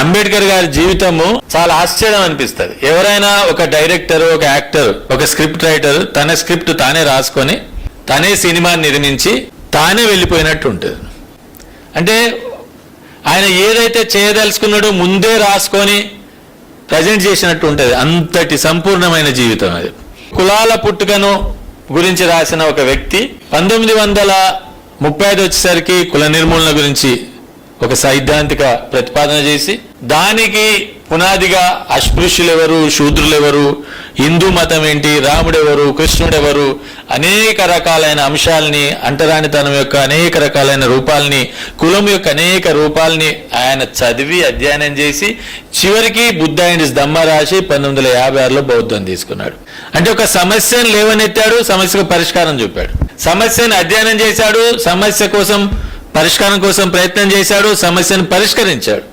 అంబేద్కర్ గారి జీవితము చాలా ఆశ్చర్యం అనిపిస్తుంది. ఎవరైనా ఒక డైరెక్టర్ ఒక యాక్టర్ ఒక స్క్రిప్ట్ రైటర్ తన స్క్రిప్ట్ తానే రాసుకొని తనే సినిమా నిర్మించి తానే వెళ్ళిపోయినట్టు ఉంటుంది. అంటే ఆయన ఏదైతే చేయదలుచుకున్నాడో ముందే రాసుకొని ప్రజెంట్ చేసినట్టు ఉంటుంది. అంతటి సంపూర్ణమైన జీవితం అది. కులాల పుట్టుకను గురించి రాసిన ఒక వ్యక్తి పంతొమ్మిది వందల ముప్పై ఐదు వచ్చేసరికి కుల నిర్మూలన గురించి ఒక సైద్ధాంతిక ప్రతిపాదన చేసి దానికి పునాదిగా అస్పృశ్యులెవరు శూద్రులెవరు హిందూ మతం ఏంటి రాముడెవరు కృష్ణుడెవరు అనేక రకాలైన అంశాలని అంటరానితనం యొక్క అనేక రకాలైన రూపాలని కులం యొక్క అనేక రూపాలని ఆయన చదివి అధ్యయనం చేసి చివరికి బుద్ధ అండ్ దమ్మ రాసి పంతొమ్మిది వందల యాభై ఆరులో బౌద్ధం తీసుకున్నాడు. అంటే ఒక సమస్యను లేవనెత్తాడు సమస్యకు పరిష్కారం చూపాడు. సమస్యను అధ్యయనం చేశాడు సమస్య కోసం పరిష్కారం కోసం ప్రయత్నం చేశాడు సమస్యను పరిష్కరించాడు.